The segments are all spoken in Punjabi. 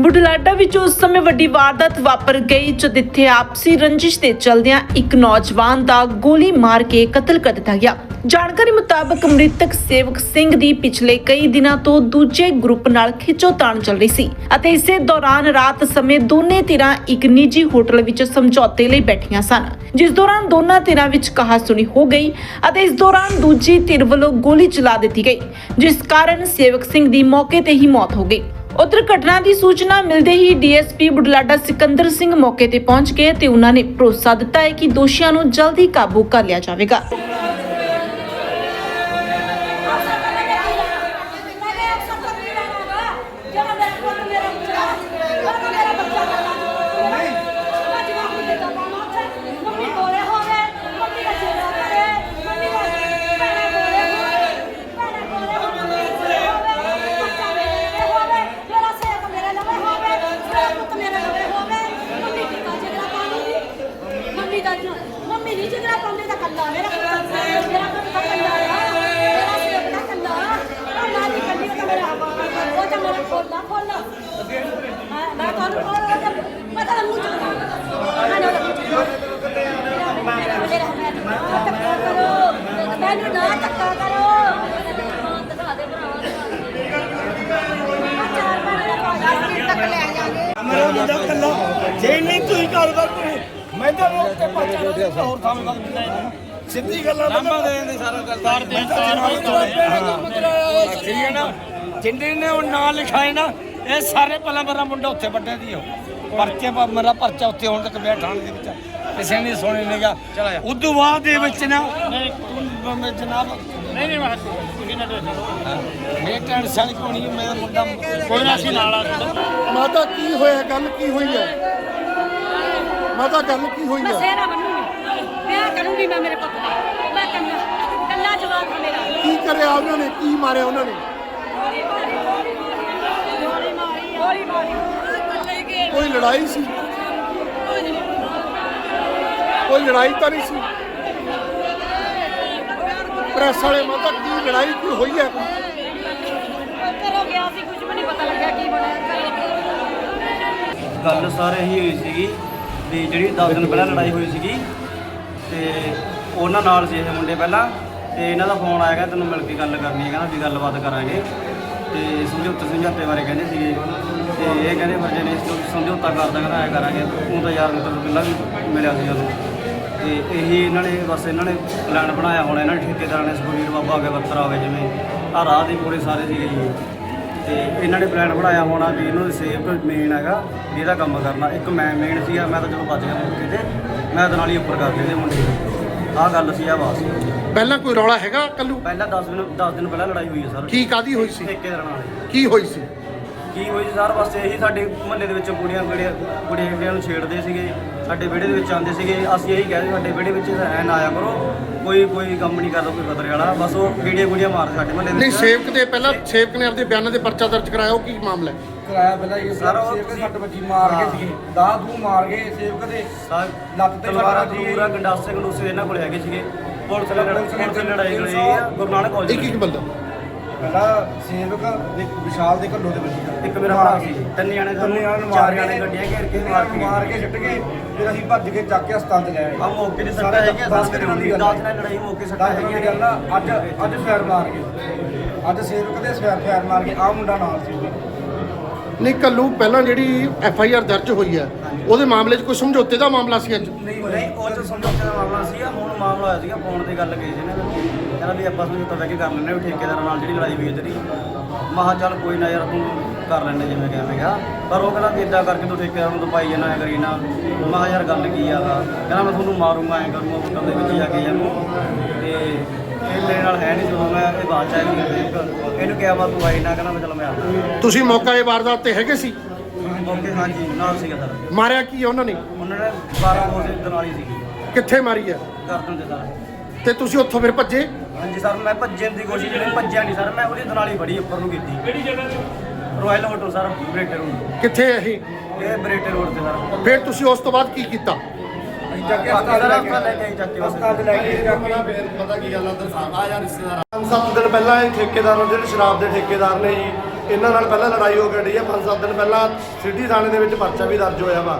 ਬੁਢਲਾਡਾ ਵਿੱਚ ਉਸ ਸਮੇਂ ਵੱਡੀ ਵਾਰਦਾਤ ਵਾਪਰ ਗਈ ਜਦ ਇੱਥੇ ਆਪਸੀ ਰੰਜਿਸ਼ ਦੇ ਚਲਦਿਆਂ ਇੱਕ ਨੌਜਵਾਨ ਦਾ ਗੋਲੀ ਮਾਰ ਕੇ ਕਤਲ ਕਰ ਦਿੱਤਾ ਗਿਆ। ਜਾਣਕਾਰੀ ਮੁਤਾਬਕ ਮ੍ਰਿਤਕ ਸੇਵਕ ਸਿੰਘ ਦੀ ਪਿਛਲੇ ਕਈ ਦਿਨਾਂ ਤੋਂ ਦੂਜੇ ਗਰੁੱਪ ਨਾਲ ਖਿੱਚੋਤਾਣ ਚੱਲ ਰਹੀ ਸੀ ਅਤੇ ਇਸੇ ਦੌਰਾਨ ਰਾਤ ਸਮੇਂ ਦੋਨੇ ਧਿਰਾਂ ਇੱਕ ਨਿੱਜੀ ਹੋਟਲ ਵਿੱਚ ਸਮਝੌਤੇ ਲਈ ਬੈਠੀਆਂ ਸਨ, ਜਿਸ ਦੌਰਾਨ ਦੋਨਾਂ ਧਿਰਾਂ ਵਿੱਚ ਕਹਾਸੁਣੀ ਹੋ ਗਈ ਅਤੇ ਇਸ ਦੌਰਾਨ ਦੂਜੀ ਧਿਰ ਵੱਲੋਂ ਗੋਲੀ ਚਲਾ ਦਿੱਤੀ ਗਈ, ਜਿਸ ਕਾਰਨ ਸੇਵਕ ਸਿੰਘ ਦੀ ਮੌਕੇ ਤੇ ਹੀ ਮੌਤ ਹੋ ਗਈ। ਉਧਰ ਘਟਨਾ ਦੀ ਸੂਚਨਾ ਮਿਲਦੇ ਹੀ ਡੀਐਸਪੀ ਬੁਢਲਾਡਾ ਸਿਕੰਦਰ ਸਿੰਘ ਮੌਕੇ ਤੇ ਪਹੁੰਚ ਗਏ ਤੇ ਉਹਨਾਂ ਨੇ ਭਰੋਸਾ ਦਿੱਤਾ ਹੈ ਕਿ ਦੋਸ਼ੀਆਂ ਨੂੰ ਜਲਦੀ ਕਾਬੂ ਕਰ ਲਿਆ ਜਾਵੇਗਾ। ਖੋਲਾ ਹਾਂ ਮੈਂ ਤੁਹਾਨੂੰ ਖੋਲਾ ਮੈਂ ਤਾਂ ਮੂੰਹ ਚੁੱਕਦਾ ਮੈਂ ਨਾ ਮੈਨੂੰ ਨਾ ਧੱਕਾ ਕਰੋ। ਦੇ ਦਾ ਮੇਰਾ ਮੁੰਡਾ ਕੱਲਾ ਜੇ ਨਹੀਂ ਤੁਸੀਂ ਕਾਰੋਬਾਰ ਕਰੇ। ਮੈਂ ਤਾਂ ਰੋਕ ਤੇ ਪਹੁੰਚਾ ਰਿਹਾ ਹੋਰ ਥਾਂ ਵਗ ਦਿੰਦਾ ਸਿੱਧੀ ਗੱਲ ਲਾਂਬਾ ਦੇ ਦਿੰਦੇ ਸਾਰਾ ਕਰਤਾਰ ਦੇ ਠੀਕ ਹੈ ਨਾ? ਜਿੰਨੇ ਨੇ ਉਹ ਨਾਂ ਲਿਖਾਏ ਨਾ ਇਹ ਸਾਰੇ ਪਹਿਲਾਂ ਮੇਰਾ ਮੁੰਡਾ ਉੱਥੇ ਵੱਡੇ ਦੀ ਹੋ ਪਰਚੇ ਪਾ ਮੇਰਾ ਪਰਚਾ ਉੱਥੇ ਹੁਣ ਤੱਕ ਬੈਠਾਣ ਦੇ ਵਿੱਚ। ਕਿਸੇ ਨੇ ਸੁਣੇ ਨਹੀਂਗਾ ਉਦੋਂ ਬਾਅਦ ਦੇ ਵਿੱਚ ਨਾ ਨਹੀਂ ਜਨਾਬ ਨਹੀਂ ਨਹੀਂ ਮੈਂ ਤੁਸੀਂ ਨਾ ਮੇਰੇ ਟੈਨਸ਼ਨ ਕਿਉਂ ਨਹੀਂ ਮੇਰਾ ਮੁੰਡਾ ਕੋਈ ਨਾ ਸੀ ਨਾਲ ਆ ਮਾਤਾ ਕੀ ਹੋਇਆ? ਗੱਲ ਕੀ ਹੋਈ ਹੈ ਮਾਤਾ ਗੱਲ ਕੀ ਹੋਈ ਮੈਂ ਹੈ ਬਣੂਗੀ ਵਿਆਹ ਕਰੂੰਗੀ ਮੈਂ ਮੇਰੇ ਪੁੱਤ ਦਾ। ਮੈਂ ਕੱਲਾ ਕੱਲਾ ਜਵਾਬ ਹੈ ਮੇਰਾ। ਕੀ ਕਰਿਆ ਉਹਨਾਂ ਨੇ? ਕੀ ਮਾਰਿਆ ਉਹਨਾਂ ਨੇ ਗੋਲੀ ਮਾਰੀ ਗੋਲੀ ਮਾਰੀ ਗੋਲੀ ਮਾਰੀ ਗੋਲੀ ਮਾਰੀ ਕੱਲੇ ਗਏ ਕੋਈ ਲੜਾਈ ਸੀ। ਕੋਈ ਲੜਾਈ ਤਾਂ ਨਹੀਂ ਸੀ। ਪ੍ਰੈਸ ਵਾਲੇ ਮਾਤਾ ਕੀ ਲੜਾਈ ਕੀ ਹੋਈ ਹੈ? ਕਰੋ ਗਿਆ ਸੀ ਕੁਝ ਵੀ ਨਹੀਂ ਪਤਾ ਲੱਗਿਆ ਕੀ ਬਣਿਆ ਘਰੇ। ਗੱਲ ਸਾਰੇ ਇਹੀ ਹੋਈ ਸੀਗੀ ਵੀ ਜਿਹੜੀ 10 ਦਿਨ ਪਹਿਲਾਂ ਲੜਾਈ ਹੋਈ ਸੀਗੀ ਤੇ ਉਹਨਾਂ ਨਾਲ ਸੀ ਇਹ ਮੁੰਡੇ ਪਹਿਲਾਂ ਤੇ ਇਹਨਾਂ ਦਾ ਫੋਨ ਆਇਆ ਗਿਆ ਤੈਨੂੰ ਮਿਲ ਕੇ ਗੱਲ ਕਰਨੀ ਹੈ ਕਹਿੰਦਾ ਵੀ ਗੱਲਬਾਤ ਕਰਾਂਗੇ। ਤੇ ਸਮਝੌਤੇ ਸਮਝੌਤੇ ਬਾਰੇ ਕਹਿੰਦੇ ਸੀਗੇ। ਤੇ ਇਹ ਕਹਿੰਦੇ ਫਿਰ ਜੇ ਸਮਝੌਤਾ ਕਰਦਾ ਕਹਿੰਦਾ ਐ ਕਰਾਂਗੇ ਉਹ ਤਾਂ ਯਾਰ ਮਤਲਬ ਪਹਿਲਾਂ ਵੀ ਮਿਲਿਆ ਸੀ ਉਹਨੂੰ। ਤੇ ਇਹੀ ਇਹਨਾਂ ਨੇ ਬਸ ਇਹਨਾਂ ਨੇ ਪਲਾਨ ਬਣਾਇਆ ਹੋਣਾ, ਇਹਨਾਂ ਨੇ ਠੇਕੇਦਾਰਾਂ ਨੇ ਸੁਖਬੀਰ ਬਾਬਾ ਹੋ ਗਿਆ ਬੱਤਰਾ ਹੋ ਗਿਆ ਜਿਵੇਂ ਆ ਰਾਹ ਦੇ ਪੂਰੇ ਸਾਰੇ ਸੀਗੇ ਜੀ। ਤੇ ਇਹਨਾਂ ਨੇ ਪਲਾਨ ਬਣਾਇਆ ਹੋਣਾ ਵੀ ਇਹਨੂੰ ਸੇਫ ਮੇਨ ਹੈਗਾ, ਵੀ ਇਹਦਾ ਕੰਮ ਕਰਨਾ। ਇੱਕ ਮੈਂ ਮੇਨ ਸੀਗਾ ਮੈਂ ਤਾਂ ਚਲੋ ਬਚ ਗਿਆ ਮੌਕੇ ਤੇ, ਮੈਂ ਤਾਂ ਨਾਲ ਹੀ ਉੱਪਰ ਕਰ ਦਿੰਦੇ ਮੁੰਡੇ ਆਹ ਗੱਲ ਸੀ ਆ ਬਾਸ ਪਹਿਲਾਂ ਕੋਈ ਰੌਲਾ ਹੈਗਾ ਕੱਲੂ? ਪਹਿਲਾਂ 10 ਦਿਨ 10 ਦਿਨ ਪਹਿਲਾਂ ਲੜਾਈ ਹੋਈ ਹੈ ਸਰ। ਕੀ ਕਾਦੀ ਹੋਈ ਸੀ? ਠੇਕੇਦਾਰਾਂ ਨਾਲ ਕੀ ਹੋਈ ਸੀ? ਕੀ ਹੋਈ ਸੀ ਸਰ? ਬਸ ਇਹੀ ਸਾਡੇ ਮੁਹੱਲੇ ਦੇ ਵਿੱਚ ਕੁੜੀਆਂ ਕੁੜੀਆਂ ਕੁੜੀਆਂ ਕੁੜੀਆਂ ਨੂੰ ਛੇੜਦੇ ਸੀਗੇ। ਸਾਡੇ ਵਿਹੜੇ ਦੇ ਵਿੱਚ ਆਉਂਦੇ ਸੀਗੇ। ਅਸੀਂ ਇਹੀ ਕਹਿੰਦੇ ਸਾਡੇ ਵਿਹੜੇ ਵਿੱਚ ਐ ਨਾ ਆਇਆ ਕਰੋ। ਕੋਈ ਕੋਈ ਕੰਮ ਨਹੀਂ ਕਰਦਾ ਕੋਈ ਖਤਰੇ ਵਾਲਾ। ਬਸ ਉਹ ਵੀਡੀਓ ਕੁੜੀਆਂ ਮਾਰਦੇ ਸਾਡੇ ਮੁਹੱਲੇ ਦੇ ਨਹੀਂ ਵਿੱਚ। ਸੇਵਕ ਦੇ ਪਹਿਲਾਂ ਸੇਵਕ ਨੇ ਆਪਦੇ ਬਿਆਨਾਂ ਦੇ ਪਰਚਾ ਦਰਜ ਕਰਾਇਆ ਉਹ ਕੀ ਮਾਮਲਾ ਹੈ? ਕਰਾਇਆ ਪਹਿਲਾਂ ਇਹ ਸਾਰਾ ਉਹ ਸੇਵਕ ਤੁਸੀਂ- ਸੱਟ ਵੱਜੀ ਮਾਰ। ਕੇ ਸੀਗੇ। ਦਾਹ ਦੂ ਮਾਰ ਕੇ ਸੇਵਕ ਦੇ। ਲੱਤ ਤੇ ਤਲਵਾਰਾਂ। ਤਲੂਰਾ ਗੰਡਾਸੇ ਗੰਡੂਸੇ ਇਹਨਾਂ ਕੋਲ ਹੈਗੇ ਸੀਗੇ। ਪੁਲਿਸ ਨੇ ਲੜਾਈ ਪੁਲਿਸ ਨੇ ਲੜਾਈ ਲੜੀ ਆ ਗੁਰੂ ਨਾਨਕ ਕਾਲਜ ਇੱਕ ਇੱਕ ਬੰਦਾ। ਪਹਿਲਾਂ ਸੇਵਕ ਦੇ ਵਿਸ਼ਾਲ ਦੇ ਘੱਲੋ ਦੇ ਵੱਜੀ ਇੱਕ ਮੇਰਾ ਭਰਾ ਸੀ। ਤਿੰਨ ਜਾਣੇ ਤਿੰਨ ਸਾਨੂੰ ਜਾਣੇ ਚਾਰ ਮਾਰ ਜਾਣੇ ਕੇ ਗੱਡੀਆਂ ਘੇਰ ਕੇ ਮਾਰ ਮਾਰ ਕੇ ਕੇ ਮਾਰ ਕੇ ਸਿੱਟ ਕੇ ਫਿਰ ਅਸੀਂ ਭੱਜ ਕੇ ਚੱਕ ਕੇ ਹਸਪਤਾਲ ਤੇ ਲੈ ਆਏ। ਆ ਮੌਕੇ ਦੀ ਸੱਟਾਂ ਸਾਰੇ ਹੈਗੀਆਂ ਦਸ ਦਸ ਦਿਨਾਂ ਦੀ ਗੱਲ ਦਸ ਦਿਨਾਂ ਦੀ ਲੜਾਈ ਮੌਕੇ ਸੱਟਾਂ ਦਸ ਦਿਨਾਂ ਹੈਗੀਆਂ। ਦੀ ਗੱਲ ਆ ਅੱਜ ਅੱਜ ਫੈਰ ਮਾਰ ਕੇ। ਅੱਜ ਸੇਵਕ ਦੇ ਫੈਰ ਫੈਰ ਮਾਰ ਕੇ ਆ ਮੁੰਡਾ ਨਾਲ ਸੀ। ਉਹਦੇ। ਨਹੀਂ ਕੱਲੂ ਪਹਿਲਾਂ ਜਿਹੜੀ ਐਫ ਆਈ ਆਰ ਦਰਜ ਹੋਈ ਹੈ ਉਹਦੇ ਮਾਮਲੇ 'ਚ ਕੋਈ ਸਮਝੌਤੇ ਦਾ ਮਾਮਲਾ ਸੀ ਅੱਜ? ਨਹੀਂ ਨਹੀਂ ਉਹ ਚ ਸਮਝੌਤੇ ਦਾ ਮਾਮਲਾ ਸੀਗਾ ਹੁਣ ਮਾਮਲਾ ਹੋਇਆ ਸੀਗਾ ਫੋਨ ਤੇ ਗੱਲ ਕਹੀ ਸੀ ਨੇ। ਕਹਿੰਦਾ ਵੀ ਆਪਾਂ ਸਮਝੌਤਾ ਬਹਿ ਕੇ ਕਰ ਹਾਂ ਵੀ ਠੇਕੇਦਾਰਾਂ ਨਾਲ ਜਿਹੜੀ ਲੜਾਈ ਹੋਈ ਹੈ ਤੇਰੀ। ਮਹਾ ਚੱਲ ਕੋਈ ਨਾ ਯਾਰ ਤੂੰ ਕਰ ਲੈਂਦੇ ਜਿਵੇਂ ਕਿਵੇਂ ਗਿਆ ਪਰ ਉਹ ਕਹਿੰਦਾ ਵੀ ਇਦਾਂ ਕਰਕੇ ਤੂੰ ਠੇਕੇਦਾਰ ਨੂੰ ਦਵਾਈ ਜਾਣਾ ਐ ਕਰੀ ਨਾ। ਮਹਾ ਯਾਰ ਗੱਲ ਕੀ ਆ ਵਾ ਕਹਿੰਦਾ ਮੈਂ ਤੁਹਾਨੂੰ ਮਾਰੂੰਗਾ ਐ ਕਰੂੰਗਾ ਹੋਟਲ ਦੇ ਵਿੱਚ ਜਾ ਕੇ ਜਾਨੂੰ ਤੇ ਇਹ ਮੇਰੇ ਨਾਲ ਹੈ ਨਹੀਂ ਜਦੋਂ ਮੈਂ ਇਹ ਬਾਤ ਚਾਹੀ ਇਹਨੂੰ ਕਿਹਾ ਵਾ ਤੂੰ ਆਈ ਨਾ ਕਹਿੰਦਾ ਮੈਂ ਚਲ ਮੈਂ ਆਉਂਦਾ। ਤੁਸੀਂ ਮੌਕਾ ਇਹ ਵਾਰਦਾਤ ਤੇ ਹੈਗੇ ਸੀ? ਓਕੇ ਹਾਂਜੀ ਨਾਲ ਸੀਗਾ ਸਰ। ਮਾਰਿਆ ਕੀ ਉਹਨਾਂ ਨੇ? ਉਹਨਾਂ ਨੇ 12 ਬੋਲ ਦੇ ਨਾਲ ਹੀ ਸੀਗੀ। ਕਿੱਥੇ ਮਾਰੀ ਹੈ? ਗਰਦਨ ਦੇ ਨਾਲ ਤੇ ਤੁਸੀਂ ਉੱਥੋਂ ਫਿਰ ਭੱਜੇ? ਹਾਂਜੀ ਸਰ ਮੈਂ ਭੱਜਣ ਦੀ ਕੋਸ਼ਿਸ਼ ਨਹੀਂ ਭੱਜਿਆ ਨਹੀਂ ਸਰ ਮੈਂ ਉਹਦੀ ਦਨਾਲੀ ਫੜੀ ਉੱਪਰ ਨੂੰ ਕੀਤੀ। ਕਿਹੜੀ ਜਗ੍ਹਾ royal hotel sir Bareta road ਕਿੱਥੇ ਹੈ ਇਹ? ਇਹ ਬਰੇਟੇ ਰੋਡ ਤੇ ਸਰ। ਫਿਰ ਤੁਸੀਂ ਉਸ ਤੋਂ ਬਾਅਦ ਕੀ ਕੀਤਾ? ਅਸੀਂ ਚੱਕ ਕੇ ਹਸਪਤਾਲ ਲੈ ਕੇ ਚੱਕ ਕੇ ਹਸਪਤਾਲ ਤੇ ਲੈ ਕੇ ਜਾ ਕੇ ਪਤਾ ਕੀ ਗੱਲ ਆ ਸੱਤ ਦਿਨ ਪਹਿਲਾਂ ਇਹ ਠੇਕੇਦਾਰ ਜਿਹੜੇ ਸ਼ਰਾਬ ਦੇ ਠੇਕੇਦਾਰ ਨੇ ਜੀ ਇਹਨਾਂ ਨਾਲ ਪਹਿਲਾਂ ਲੜਾਈ ਹੋ ਗਈ ਹੈ ਪੰਜ ਸੱਤ ਦਿਨ ਪਹਿਲਾਂ ਸਿਟੀ ਥਾਣੇ ਦੇ ਵਿੱਚ ਪਰਚਾ ਵੀ ਦਰਜ ਹੋਇਆ ਵਾ।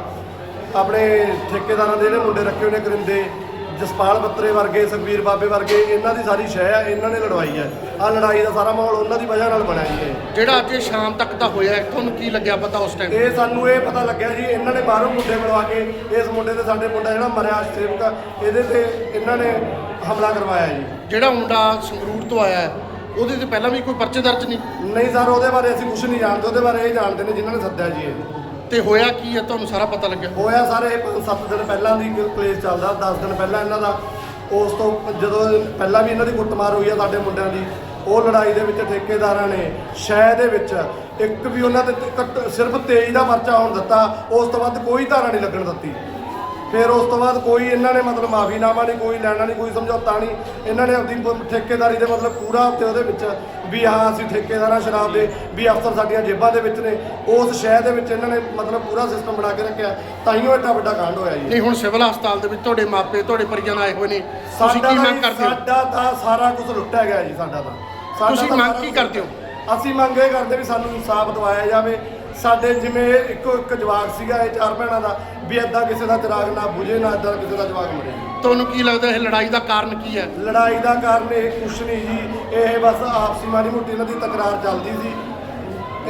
ਆਪਣੇ ਠੇਕੇਦਾਰਾਂ ਦੇ ਜਿਹੜੇ ਮੁੰਡੇ ਰੱਖੇ ਹੋਏ ਨੇ ਕਰਿੰਦੇ ਜਸਪਾਲ ਬੱਤਰੇ ਵਰਗੇ ਸੁਖਬੀਰ ਬਾਬੇ ਵਰਗੇ ਇਹਨਾਂ ਦੀ ਸਾਰੀ ਸ਼ੈ ਆ ਇਹਨਾਂ ਨੇ ਲੜਵਾਈ ਹੈ ਆ ਲੜਾਈ ਦਾ ਸਾਰਾ ਮਾਹੌਲ ਉਹਨਾਂ ਦੀ ਵਜ੍ਹਾ ਨਾਲ ਬਣਿਆ ਜੀ ਇਹ। ਜਿਹੜਾ ਅੱਜ ਇਹ ਸ਼ਾਮ ਤੱਕ ਦਾ ਹੋਇਆ ਤੁਹਾਨੂੰ ਕੀ ਲੱਗਿਆ ਪਤਾ ਉਸ ਟਾਈਮ ਇਹ ਸਾਨੂੰ ਇਹ ਪਤਾ ਲੱਗਿਆ ਜੀ ਇਹਨਾਂ ਨੇ ਬਾਹਰੋਂ ਮੁੰਡੇ ਮਿਲਵਾ ਕੇ ਇਸ ਮੁੰਡੇ ਤੇ ਸਾਡੇ ਮੁੰਡਾ ਜਿਹੜਾ ਮਰਿਆ ਸੇਵਕ ਇਹਦੇ ਤੇ ਇਹਨਾਂ ਨੇ ਹਮਲਾ ਕਰਵਾਇਆ ਜੀ। ਜਿਹੜਾ ਮੁੰਡਾ ਸੰਗਰੂਰ ਤੋਂ ਆਇਆ ਹੈ, ਉਹਦੇ ਤੇ ਪਹਿਲਾਂ ਵੀ ਕੋਈ ਪਰਚੇ ਦਰਜ ਨਹੀਂ? ਨਹੀਂ ਸਰ ਉਹਦੇ ਬਾਰੇ ਅਸੀਂ ਕੁਝ ਨਹੀਂ ਜਾਣਦੇ ਉਹਦੇ ਬਾਰੇ ਇਹ ਜਾਣਦੇ ਨੇ ਜਿਨ੍ਹਾਂ ਨੇ ਸੱਦਿਆ ਜੀ ਇਹ। ਤੇ ਹੋਇਆ ਕੀ ਹੈ? ਤੁਹਾਨੂੰ ਸਾਰਾ ਪਤਾ ਲੱਗਿਆ? ਹੋਇਆ ਸਾਰੇ ਇਹ ਪੰਜ ਸੱਤ ਦਿਨ ਪਹਿਲਾਂ ਦੀ ਕਲੇਸ ਚੱਲਦਾ 10 ਦਿਨ ਪਹਿਲਾਂ ਇਹਨਾਂ ਦਾ। ਉਸ ਤੋਂ ਜਦੋਂ ਪਹਿਲਾਂ ਵੀ ਇਹਨਾਂ ਦੀ ਕੁੱਟਮਾਰ ਹੋਈ ਆ ਸਾਡੇ ਮੁੰਡਿਆਂ ਦੀ ਉਹ ਲੜਾਈ ਦੇ ਵਿੱਚ ਠੇਕੇਦਾਰਾਂ ਨੇ ਸ਼ਹਿ ਦੇ ਵਿੱਚ ਇੱਕ ਵੀ ਉਹਨਾਂ ਤੇ ਘੱਟ- ਸਿਰਫ 23 ਦਾ ਪਰਚਾ ਹੋਣ ਦਿੱਤਾ ਉਸ ਤੋਂ ਬਾਅਦ ਕੋਈ ਧਾਰਾ ਨਹੀਂ ਲੱਗਣ ਦਿੱਤੀ। ਫਿਰ ਉਸ ਤੋਂ ਬਾਅਦ ਕੋਈ ਇਹਨਾਂ ਨੇ ਮਤਲਬ ਮਾਫੀਨਾਮਾ ਨਹੀਂ ਕੋਈ ਲੈਣਾ ਨਹੀਂ ਕੋਈ ਸਮਝੌਤਾ ਨਹੀਂ। ਇਹਨਾਂ ਨੇ ਆਪਣੀ ਠੇਕੇਦਾਰੀ ਦੇ ਮਤਲਬ ਪੂਰਾ ਤੇ ਉਹਦੇ ਵਿੱਚ ਵੀ ਹਾਂ ਅਸੀਂ ਠੇਕੇਦਾਰਾਂ ਸ਼ਰਾਬ ਦੇ ਵੀ ਅਫਸਰ ਸਾਡੀਆਂ ਜੇਬਾਂ ਦੇ ਵਿੱਚ ਨੇ। ਉਸ ਸ਼ਹਿਰ ਦੇ ਵਿੱਚ ਇਹਨਾਂ ਨੇ ਮਤਲਬ ਪੂਰਾ ਸਿਸਟਮ ਬਣਾ ਕੇ ਰੱਖਿਆ। ਤਾਈਓ ਏਡਾ ਵੱਡਾ ਕਾਂਡ ਹੋਇਆ ਜੀ। ਨਹੀਂ ਹੁਣ ਸਿਵਲ ਹਸਪਤਾਲ ਦੇ ਵਿੱਚ ਤੁਹਾਡੇ ਮਾਪੇ ਤੁਹਾਡੇ ਪਰਿਜਨ ਆਏ ਹੋਏ ਨੇ। ਤੁਸੀਂ ਕੀ ਤਾਂ ਮੰਗ ਕਰਦੇ ਹੋ? ਸਾਡਾ ਤਾਂ ਸਾਰਾ ਕੁਝ ਲੁੱਟਿਆ ਗਿਆ ਜੀ ਸਾਡਾ ਤਾਂ। ਤੁਸੀਂ ਤਾਂ ਮੰਗ ਕੀ ਕਰਦੇ ਹੋ? ਅਸੀਂ ਮੰਗ ਇਹ ਕਰਦੇ ਵੀ ਸਾਨੂੰ ਇਨਸਾਫ ਦਿਵਾਇਆ ਜਾਵੇ। ਸਾਡੇ ਜਿਵੇਂ ਇੱਕੋ ਇੱਕ ਜਵਾਕ ਸੀਗਾ ਇਹ ਚਾਰ ਭੈਣਾਂ ਦਾ ਵੀ ਏਦਾਂ ਕਿਸੇ ਦਾ ਚਿਰਾਗ ਨਾ ਬੁਝੇ ਨਾ ਏਦਾਂ ਕਿਸੇ ਦਾ ਜਵਾਕ ਮਰੇ। ਤੁਹਾਨੂੰ ਕੀ ਲੱਗਦਾ ਇਹ ਲੜਾਈ ਦਾ ਕਾਰਨ ਕੀ ਹੈ? ਲੜਾਈ ਦਾ ਕਾਰਨ ਇਹ ਕੁਛ ਨਹੀਂ ਜੀ ਇਹ ਬਸ ਆਪਸੀ ਮਾੜੀ ਮੋਟੀ ਇਹਨਾਂ ਦੀ ਤਕਰਾਰ ਚੱਲਦੀ ਸੀ।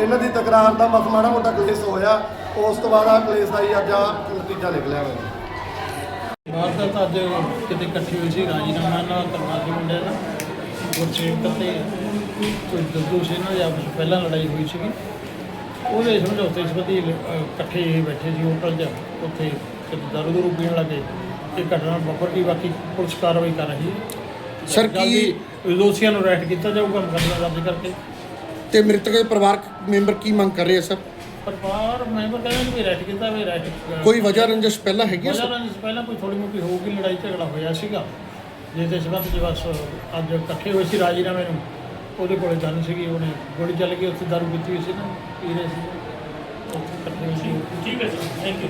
ਇਹਨਾਂ ਦੀ ਤਕਰਾਰ ਦਾ ਬਸ ਮਾੜਾ ਮੋਟਾ ਕਲੇਸ਼ ਹੋਇਆ ਉਸ ਤੋਂ ਬਾਅਦ ਆ ਕਲੇਸ਼ ਦਾ ਹੀ ਅੱਜ ਆ ਨਤੀਜਾ ਨਿਕਲਿਆ ਹੋਇਆ ਵਾਰਦਾਤ ਅੱਜ ਕਿਤੇ ਇਕੱਠੀ ਹੋਈ ਸੀ ਰਾਜੀਨਾਮਾ ਨਾਲ ਕਰਨਾ ਸੀ ਮੁੰਡੇ ਦਾ ਗੁਰਸੇਵਕ ਤੇ ਕੋਈ ਦੱਦੂ ਸੀ ਨਾ ਜਾਂ ਪਹਿਲਾਂ ਲੜਾਈ ਹੋਈ ਸੀਗੀ। ਉਹਦੇ ਸਮਝੌਤੇ ਸੰਬੰਧੀ ਅਹ, ਇਕੱਠੇ ਬੈਠੇ ਸੀ ਹੋਟਲ 'ਚ ਉੱਥੇ ਕਿਤੇ ਦਾਰੂ ਦੂਰੂ ਪੀਣ ਲੱਗੇ। ਇਹ ਘਟਨਾ ਵਾਪਰ ਗਈ ਬਾਕੀ ਪੁਲਿਸ ਕਾਰਵਾਈ ਕਰ ਰਹੀ ਹੈ। ਸਰ, ਕੀ- ਜਲਦੀ ਦੋਸ਼ੀਆਂ ਨੂੰ ਅਰੈਸਟ ਕੀਤਾ ਜਾਊਗਾ ਮੁਕੱਦਮਾ ਦਰਜ ਕਰਕੇ। ਤੇ ਮ੍ਰਿਤਕ ਦੇ ਪਰਿਵਾਰਕ ਮੈਂਬਰ ਕੀ ਮੰਗ ਕਰ ਰਹੇ ਆ ਸਰ ਪਰਿਵਾਰ ਮੈਂਬਰ ਕਹਿੰਦੇ ਨੇ ਵੀ ਅਰੈਸਟ ਕੀਤਾ ਵੀ ਅਰੈਸਟ ਕੋਈ ਵਜ੍ਹਾ ਰੰਜਿਸ਼ ਪਹਿਲਾਂ ਹੈਗੀ ਸਰ ਨਾਲ ਪਹਿਲਾਂ ਕੋਈ ਥੋੜੀ ਮੋਟੀ ਹੋਊਗੀ ਲੜਾਈ ਝਗੜਾ ਹੋਇਆ ਸੀਗਾ। ਜਿਸ ਦੇ ਸੰਬੰਧ 'ਚ ਬਸ ਅੱਜ ਇਕੱਠੇ ਹੋਏ ਸੀ ਰਾਜੀਨਾਮੇ ਨੂੰ। ਉਹਦੇ ਕੋਲੇ ਗਨ ਸੀਗੀ, ਉਹਨੇ ਗੋਲੀ ਚੱਲ ਗਈ, ਉੱਥੇ ਦਾਰੂ ਪੀਤੀ ਹੋਈ ਸੀ ਨਾ, ਪੀ ਰਹੇ ਸੀ। ਉੱਥੇ ਇਕੱਠੇ ਹੋਏ ਸੀ ਠੀਕ ਹੈ ਜੀ ਥੈਂਕ ਯੂ